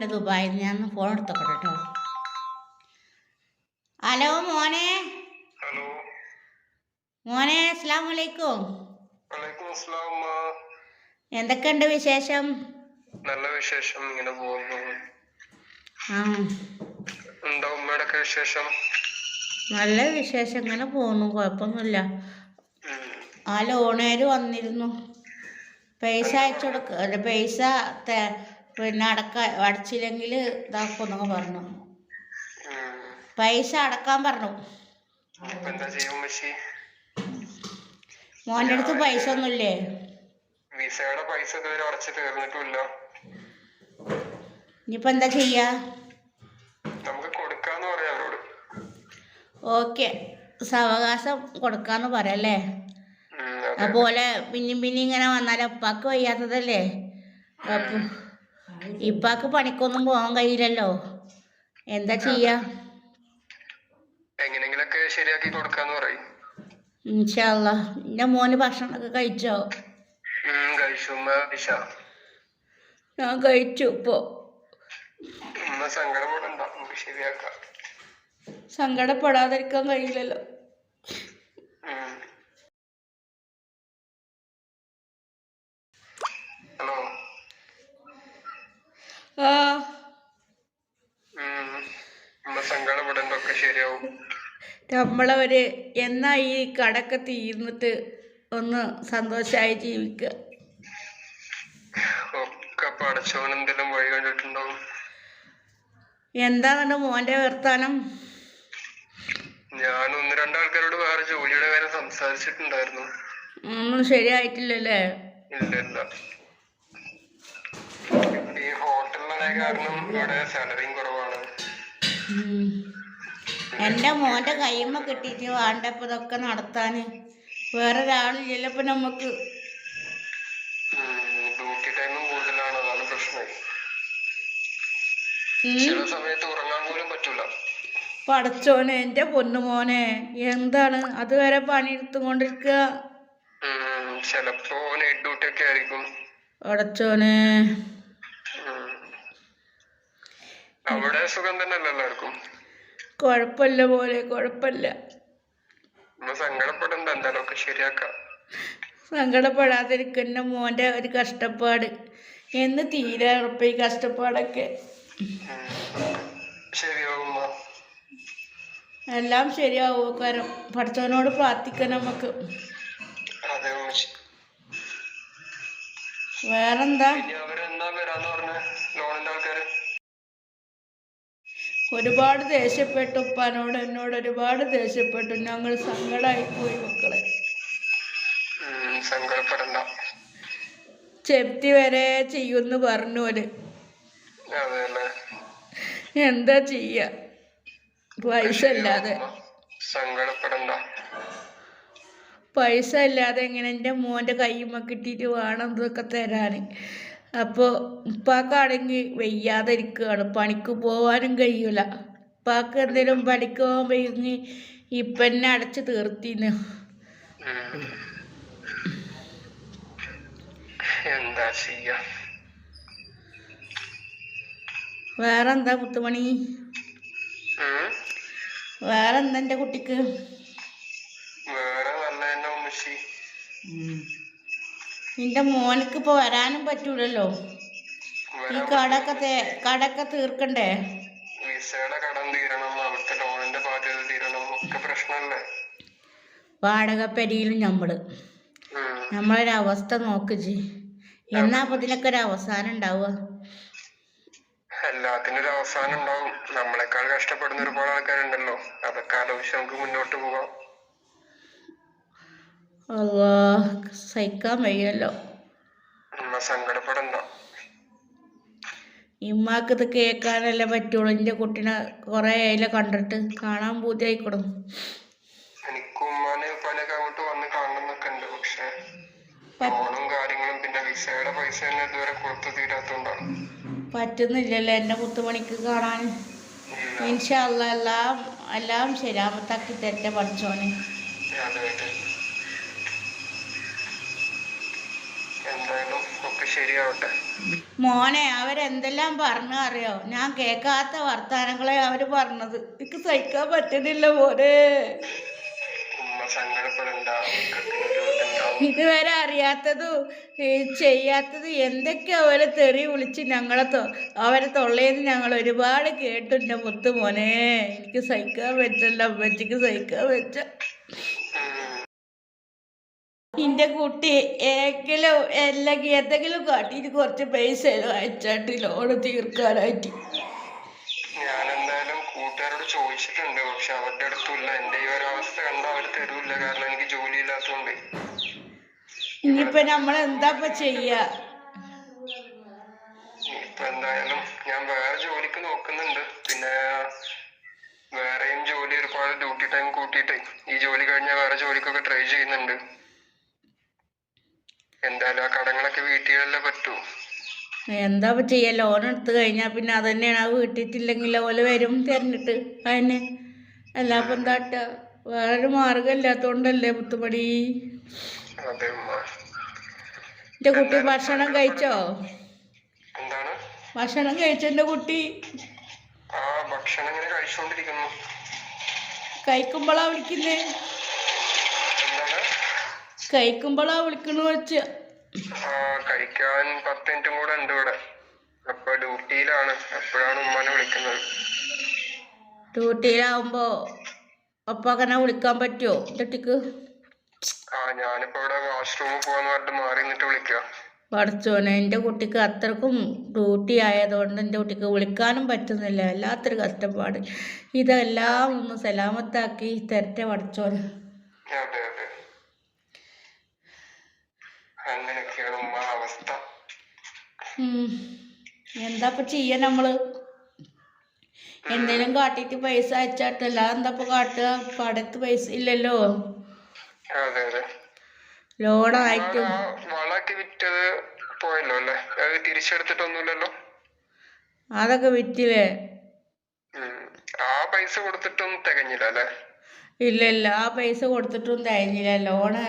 എന്റെ ദുബായിൽ ഞാൻ ഫോൺ എടുത്തോട്ടെ കേട്ടോ ഹലോ മോനെ. ഹലോ മോനെ അസ്സാം വലൈക്കും എന്തൊക്കെയുണ്ട് വിശേഷം? നല്ല വിശേഷം ഇങ്ങനെ പോകുന്നു. എന്താ ഉമ്മയുടെ വിശേഷം? നല്ല വിശേഷം ഇങ്ങനെ പോകുന്നു കുഴപ്പമൊന്നുമില്ല. ആ ലോണേര് വന്നിരുന്നു. പൈസ അയച്ചു കൊടുക്ക പൈസ പിന്നെ അടക്ക അടച്ചില്ലെങ്കിൽ ഇതാക്കുമെന്നൊക്കെ പറഞ്ഞു. പൈസ അടക്കാൻ പറഞ്ഞു. മോന്റെ അടുത്ത് പൈസ ഒന്നുമില്ലേ? വിസയുടെ പൈസ ഇതുവരെ അടച്ചു തീർന്നിട്ടില്ല ഇനിയിപ്പോൾ എന്താ ചെയ്യാ? നമുക്ക് കൊടുക്കാന്ന് പറയാം അവരോട്. ഓക്കെ. സാവകാശം കൊടുക്കാന്ന് പറയല്ലേ. അതുപോലെ പിന്നെയും പിന്നെയും ഇങ്ങനെ വന്നാൽ ഉപ്പാക്ക് വയ്യാത്തതല്ലേ? അപ്പം ഇപ്പാക്ക് പണിക്കൊന്നും പോകാൻ കഴിയില്ലല്ലോ. എന്താ ചെയ്യാ? എങ്ങനെങ്കിലൊക്കെ ശരിയാക്കി കൊടുക്കാന്ന് പറയും. ഇൻഷാല്ല എന്റെ മോന് ഭക്ഷണമൊക്കെ കഴിച്ചോ? ഞാൻ കഴിച്ചു ഇപ്പോ. സങ്കടപ്പെടാതിരിക്കാൻ കഴിയില്ലല്ലോ. ശരിയാവും. നമ്മളവര് എന്നാ ഈ കടക്കെ തീർന്നിട്ട് ഒന്ന് സന്തോഷമായി ജീവിക്കുക എന്താണ് മോന്റെ വർത്താനം? ഞാൻ ഒന്ന് രണ്ടാൾക്കാരോട് വേറെ ജോലിയുടെ കാര്യം സംസാരിച്ചിട്ടുണ്ടായിരുന്നു. ഒന്നും ശരിയായിട്ടില്ലല്ലേ? ഇല്ല ഇല്ല ഈ ഹോട്ടലിലെ കാരണം ഇവിടെ സാലറിയും കുറവാണ്. ഉം. എന്റെ മോന്റെ കൈമ കിട്ടിയിട്ട് വേണ്ടപ്പോ ഇതൊക്കെ നടത്താന്. വേറെ ഒരാളില്ലല്ലോ ഇപ്പം നമുക്ക് ഡ്യൂട്ടി ടൈമും കൂടുതലാണ് അതാണ് പ്രശ്നം. ചില സമയത്ത് ഉറങ്ങാൻ പോലും പറ്റൂല. പടച്ചോനെ എന്റെ പൊന്നു മോനെ എന്താണ്? അതുവരെ പണിയെടുത്തും കൊണ്ടിരിക്കുക ഉം, ചിലപ്പോ നൈറ്റ് ഡ്യൂട്ടി ഒക്കെ ആയിരിക്കും. പടച്ചോനെ. അവിടെ സുഖം തന്നെയല്ലേ എല്ലാവർക്കും? കുഴപ്പമില്ല പോലെ കുഴപ്പമില്ല നമ്മൾ സങ്കടപ്പെടണ്ട എന്തായാലും ഒക്കെ ശരിയാക്കാം. സങ്കടപ്പെടാതിരിക്കുന്ന മോന്റെ ഒരു കഷ്ടപ്പാട്. എന്ന് തീരെ ഉറപ്പ് ഈ കഷ്ടപ്പാടൊക്കെ. എല്ലാം ശരിയാവും കാരണം പഠിച്ചവനോട് പ്രാർത്ഥിക്കണം നമുക്ക്. വേറെന്താ? ഇനി അവരെന്നാ വരാന്ന് പറഞ്ഞ? ലോണിന്റെ ആൾക്കാര്? ഒരുപാട് ദേഷ്യപ്പെട്ടു ഉപ്പാനോട് എന്നോട് ഒരുപാട് ദേഷ്യപ്പെട്ടു. ഞങ്ങൾ സങ്കടമായി പോയി മക്കളെ. സങ്കടപ്പെടണ്ട. ചെപ്തി വരെ ചെയ്യുന്നു പറഞ്ഞു ഓൽ എന്താ ചെയ്യ? പൈസ ഇല്ലാതെ. സങ്കടപ്പെടണ്ട. പൈസ ഇല്ലാതെ എങ്ങനെ എന്റെ മോന്റെ കയ്യുമ്മ കിട്ടിട്ട് വേണം ഇതൊക്കെ തരാൻ? അപ്പോൾ ഉപ്പാക്കാണെങ്കിൽ വയ്യാതെ ഇരിക്കുകയാണ് പണിക്ക് പോകാനും കഴിയൂല. ഉപ്പാക്ക് എന്തെങ്കിലും പണിക്ക് പോകാൻ വയ്യെങ്കിൽ ഇപ്പന്നെ അടച്ച് തീർത്തിന്ന്. എന്താ ചെയ്യാ? വേറെന്താ മുത്തുമണി. വേറെന്താ എന്റെ കുട്ടിക്ക്? വേറെ തന്നെ ഉമ്മച്ചി നിന്റെ മോനക്ക് ഇപ്പൊ വരാനും പറ്റൂലല്ലോ. ഈ കടക്ക കടക്കെ തീർക്കണ്ടേ? വിസയുടെ കടം തീരണം അവിടുത്തെ ലോണിന്റെ ബാധ്യത തീരണം ഒക്കെ പ്രശ്നമല്ലേ വാടക പെരിയിലും നമ്മൾ ഉം. നമ്മളൊരവസ്ഥ നോക്ക് ജി. എന്നാ അപ്പൊ ഇതിനൊക്കെ ഒരു അവസാനം ഉണ്ടാവുക? എല്ലാത്തിനും ഒരു അവസാനം ഉണ്ടാവും. നമ്മളെക്കാൾ കഷ്ടപ്പെടുന്ന ഒരുപാട് ആൾക്കാരുണ്ടല്ലോ. അതൊക്കെ ആലോചിച്ച് നമുക്ക് മുന്നോട്ട് പോകാം അല്ലാ സഹിക്കാൻ വയ്യല്ലോ. സങ്കടപ്പെടണ്ട. ഇമ്മാക്ക് ഇത് കേൾക്കാനല്ലേ പറ്റുള്ളൂ. എന്റെ കുട്ടീനെ കുറേ ആയില്ല കണ്ടിട്ട്. കാണാൻ പൂതിയായിക്കൊടും എനിക്കും ഉമ്മാനെ ഉപ്പാനൊക്കെ അങ്ങോട്ട് വന്ന് കാണണമെന്നൊക്കെ ഉണ്ട്. പക്ഷെ കാര്യങ്ങളും പിന്നെ വിസയുടെ പൈസ തന്നെ ഇതുവരെ കൊടുത്തു തീരാത്തോണ്ടാണ് പറ്റുന്നില്ലല്ലോ എന്നെ മുത്തുമണിക്ക് കാണാൻ. മനുഷ്യ എല്ലാം എല്ലാം ശരിയാമത്താക്കി തെറ്റ പഠിച്ചോനെ. അതെ അതെ എന്തായാലും ഒക്കെ ശരിയാവട്ടെ. മോനെ അവരെന്തെല്ലാം പറഞ്ഞു അറിയോ ഞാൻ കേക്കാത്ത വർത്താനങ്ങളെ അവർ പറഞ്ഞത്. എനിക്ക് സഹിക്കാൻ പറ്റുന്നില്ല മോനെ. ഇതുവരെ അറിയാത്തതും ചെയ്യാത്തത് എന്തൊക്കെ അവരെ തെറി വിളിച്ച് ഞങ്ങളെ തൊ അവരെ തൊള്ളേന്ന് ഞങ്ങൾ ഒരുപാട് കേട്ടു എന്റെ മുത്തു മോനെ. എനിക്ക് സഹിക്കാൻ പറ്റില്ല അമ്മച്ചിക്ക് സഹിക്കാൻ പറ്റ. എന്റെ കുട്ടി ഏക്കലോ അല്ലെങ്കിൽ എന്തെങ്കിലും കാട്ടിയിട്ട് കുറച്ച് പൈസ അയച്ചാട്ട് ലോണ് തീർക്കാനായിട്ട്. ഞാൻ എന്തായാലും കൂട്ടുകാരോട് ചോദിച്ചിട്ടുണ്ട് പക്ഷെ അവരുടെ അടുത്തുമില്ല എന്റെ ഈ ഒരു അവസ്ഥ കണ്ട അവർ തരൂല്ല. കാരണം എനിക്ക് ജോലി ഇല്ലാത്തതുകൊണ്ട് ഇനിയിപ്പോ നമ്മൾ എന്താ ചെയ്യാ? ഇപ്പൊ എന്തായാലും ഞാൻ വേറെ ജോലിക്ക് നോക്കുന്നുണ്ട്. പിന്നെ വേറെയും ജോലി ഒരുപാട് ഡ്യൂട്ടി ടൈം കൂട്ടിയിട്ടേ ഈ ജോലി കഴിഞ്ഞാൽ വേറെ ജോലിക്കൊക്കെ ട്രൈ ചെയ്യുന്നുണ്ട്. എന്തായാലും ആ കടങ്ങളൊക്കെ വീട്ടിലല്ലേ പറ്റൂ. എന്താ ചെയ്യുക ലോൺ എടുത്തു കഴിഞ്ഞാൽ പിന്നെ അത് തന്നെയാണ് അത് വീട്ടിട്ടില്ലെങ്കിൽ ഓൽ വരും തിരഞ്ഞിട്ട്. അതിന് അല്ല അപ്പം എന്താ വേറൊരു മാർഗം ഇല്ലാത്തോണ്ടല്ലേ മുത്തുമണി എന്റെ കുട്ടി ഭക്ഷണം കഴിച്ചോ? ഭക്ഷണം കഴിച്ചോ എന്റെ കുട്ടി? ആ കഴിക്കുമ്പോഴാ വിളിക്കുന്നേ. കഴിക്കുമ്പോഴാ വിളിക്കണു വെച്ച്. കഴിക്കാൻ പത്ത് മിനിറ്റും കൂടെ ഉണ്ട് ഇവിടെ. അപ്പൊ ഡ്യൂട്ടിയിലാണ്. അപ്പോഴാണ് ഉമ്മാനെ വിളിക്കുന്നത്. ഡ്യൂട്ടിയിലാവുമ്പോ അപ്പം അങ്ങനെ വിളിക്കാൻ പറ്റുമോ ഡ്യൂട്ടിക്ക് ആ ഞാനിപ്പോ ഇവിടെ വാഷ്റൂമിൽ പോവാന്ന് പറഞ്ഞിട്ട് മാറി നിന്നിട്ട് വിളിക്കാം. പഠിച്ചോനെ എന്റെ കുട്ടിക്ക് അത്രക്കും ഡ്യൂട്ടി ആയതുകൊണ്ട് എന്റെ കുട്ടിക്ക് വിളിക്കാനും പറ്റുന്നില്ല. വല്ലാത്തൊരു കഷ്ടപ്പാട്. ഇതെല്ലാം ഒന്ന് സലാമത്താക്കി തരട്ടെ പഠിച്ചോനെ. അങ്ങനെയൊക്കെയാണ് ഉമ്മ അവസ്ഥ. എന്താ ഇപ്പൊ ചെയ്യാ നമ്മൾ? എന്തേലും കാട്ടിട്ട് പൈസ അയച്ചാട്ടല്ല എന്താ ഇപ്പൊ കാട്ടുക? പടത്ത് പൈസ ഇല്ലല്ലോ. അതെ അതെ. ലോണായിട്ടും. ആ വളൊക്കെ വിറ്റത് പോയല്ലോ അല്ലേ? അത് തിരിച്ചെടുത്തിട്ടൊന്നുമില്ലല്ലോ? അതൊക്കെ വിറ്റില്ലേ. ആ പൈസ കൊടുത്തിട്ടൊന്നും തികഞ്ഞില്ല അല്ലേ? ഇല്ല ഇല്ല. ആ പൈസ കൊടുത്തിട്ടും തികഞ്ഞില്ല. ലോണ്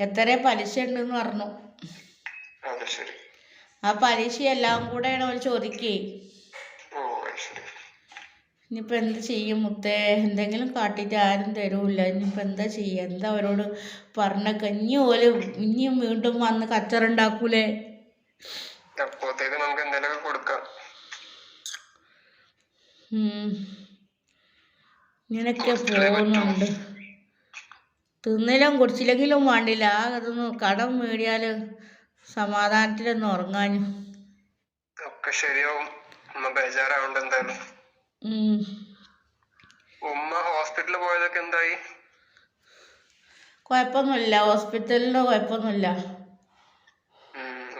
എത്ര പലിശ ഉണ്ടെന്ന് പറഞ്ഞു. ആ പലിശ എല്ലാം കൂടെയാണ് അവർ ചോദിക്കേ. ഇനിയിപ്പോൾ എന്ത് ചെയ്യും മുത്തേ? എന്തെങ്കിലും കാട്ടിയിട്ട് ആരും തരൂല്ല. ഇനിയിപ്പോൾ എന്താ ചെയ്യുക എന്താ അവരോട് പറഞ്ഞൊക്കെ? ഇനി ഓൽ ഇനിയും വീണ്ടും വന്ന് കച്ചറുണ്ടാക്കൂലേ ഇങ്ങനൊക്കെ പോകുന്നുണ്ട്. തിന്നിലും കുടിച്ചില്ലെങ്കിലും വേണ്ടില്ല. ആ അതൊന്ന് കടം മേടിയാൽ സമാധാനത്തിലൊന്ന് ഉറങ്ങാനും. ഒക്കെ ശരിയാവും. ഉമ്മ ബേജാറാവണ്ട എന്തായാലും. ഉമ്മ ഹോസ്പിറ്റലിൽ പോയതൊക്കെ എന്തായി? കുഴപ്പമൊന്നുമില്ല. ഹോസ്പിറ്റലിന് കുഴപ്പമൊന്നുമില്ല.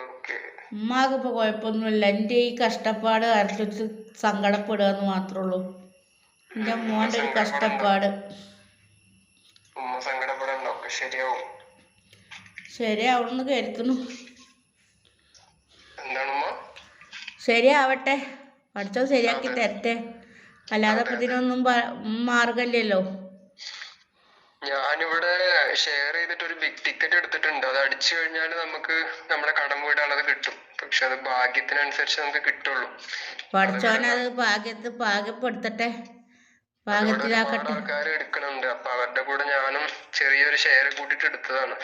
ഓക്കെ. ഉമ്മാക്ക് ഇപ്പോൾ കുഴപ്പമൊന്നുമില്ല. എന്റെ ഈ കഷ്ടപ്പാട് അരച്ചിട്ട് സങ്കടപ്പെടുക എന്ന് മാത്രമേ ഉള്ളൂ. എന്റെ മോന്റെ ഒരു കഷ്ടപ്പാട്. ശരിയാവും. ശരിയാവണമെന്ന് കരുതുന്നു. ശരിയാവട്ടെ. പഠിച്ചോ ശരിയാക്കി തരട്ടെ. അല്ലാതെ ഇപ്പം ഇതിനൊന്നും മാർഗല്ലോ മാർഗമില്ലല്ലോ. ഞാനിവിടെ ഷെയർ ചെയ്തിട്ട് ഒരു ബിഗ് ടിക്കറ്റ് എടുത്തിട്ടുണ്ട്. അത് അടിച്ചു കഴിഞ്ഞാൽ നമുക്ക് നമ്മുടെ കടം വീടാണത് കിട്ടും. പക്ഷെ അത് ഭാഗ്യത്തിനനുസരിച്ച് നമുക്ക് കിട്ടുള്ളൂ. പഠിച്ചോനത് ഭാഗ്യത്ത് ഭാഗ്യപ്പെടുത്തട്ടെ. ആൾക്കാർ എടുക്കണുണ്ട്. അപ്പൊ അവരുടെ കൂടെ ഞാനും ചെറിയൊരു ഷെയർ കൂട്ടിയിട്ട് എടുത്തതാണ്.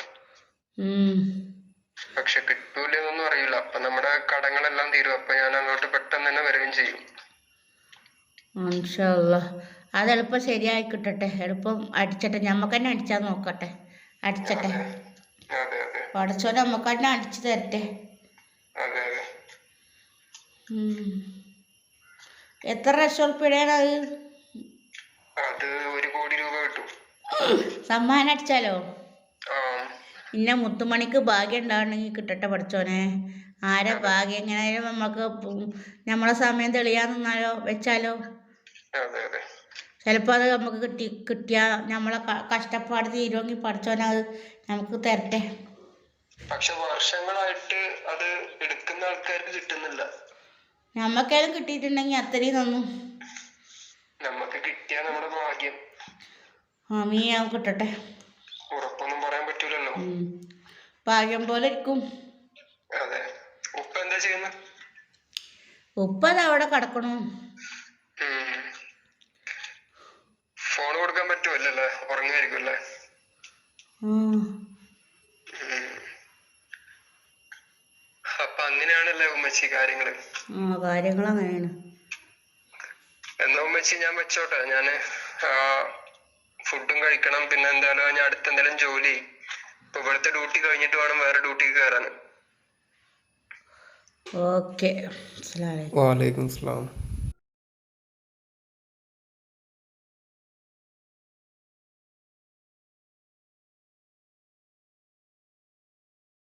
പക്ഷെ കിട്ടൂലെന്നൊന്നും അറിയില്ല. അപ്പൊ നമ്മുടെ കടങ്ങളെല്ലാം തീരും. അപ്പൊ ഞാൻ അങ്ങോട്ട് പെട്ടെന്ന് തന്നെ വരികയും ചെയ്യും. അത് എളുപ്പം ശരിയായി കിട്ടട്ടെ. എളുപ്പം അടിച്ചട്ടെ. ഞമ്മക്ക് തന്നെ അടിച്ചാൽ നോക്കട്ടെ. അടിച്ചട്ടെ. പടച്ചോ നമുക്ക് തന്നെ അടിച്ചു തരട്ടെ. എത്ര ലക്ഷം ഉറുപ്പിയുടെയാണ് അത്? അത് ഒരു കോടി രൂപ കിട്ടും. സമ്മാനം അടിച്ചാലോ? ഇന്ന മുത്തുമണിക്ക് ഭാഗ്യം ഉണ്ടാവണമെങ്കിൽ കിട്ടട്ടെ പഠിച്ചോനെ. ആരെ ഭാഗ്യം? എങ്ങനെയായാലും നമുക്ക് നമ്മളെ സമയം തെളിയാൻ നിന്നാലോ? വെച്ചാലോ? ചിലപ്പോൾ അത്. നമുക്ക് കിട്ടി കിട്ടിയാ നമ്മളെ കഷ്ടപ്പാട് തീരുമെങ്കിൽ പഠിച്ചോനെ അത് നമുക്ക് തരട്ടെ. പക്ഷെ വർഷങ്ങളായിട്ട് അത് എടുക്കുന്ന ആൾക്കാർക്ക് കിട്ടുന്നില്ല. നമുക്കേലും കിട്ടിയിട്ടുണ്ടെങ്കിൽ അത്രയും നന്നു നമുക്ക് കിട്ടിയ നമ്മുടെ ഭാഗ്യം. ആമീ കിട്ടട്ടെ. ഉറപ്പൊന്നും പറയാൻ പറ്റൂലല്ലോ. ഭാഗ്യം പോലെ ഇരിക്കും. അതെ. ഉപ്പ എന്താ ചെയ്യുന്നത് ഉപ്പ അത് അവിടെ കിടക്കണു. ഫോൺ കൊടുക്കാൻ പറ്റുമല്ലേ ഉറങ്ങായിരിക്കുമല്ലേ. അപ്പൊ അങ്ങനെയാണല്ലേ ഉമ്മച്ചി കാര്യങ്ങൾ? ആ കാര്യങ്ങൾ അങ്ങനെയാണ്. എന്നാ ഉമ്മച്ചി ഞാൻ വെച്ചോട്ടെ. ഞാൻ ആ ഫുഡും കഴിക്കണം. പിന്നെ എന്തായാലും ഞാൻ അടുത്ത എന്തായാലും ജോലി. ഇപ്പൊ ഇവിടുത്തെ ഡ്യൂട്ടി കഴിഞ്ഞിട്ട് വേണം വേറെ ഡ്യൂട്ടിക്ക് കയറാൻ ഓക്കെ വാലൈക്കും സ്ലാം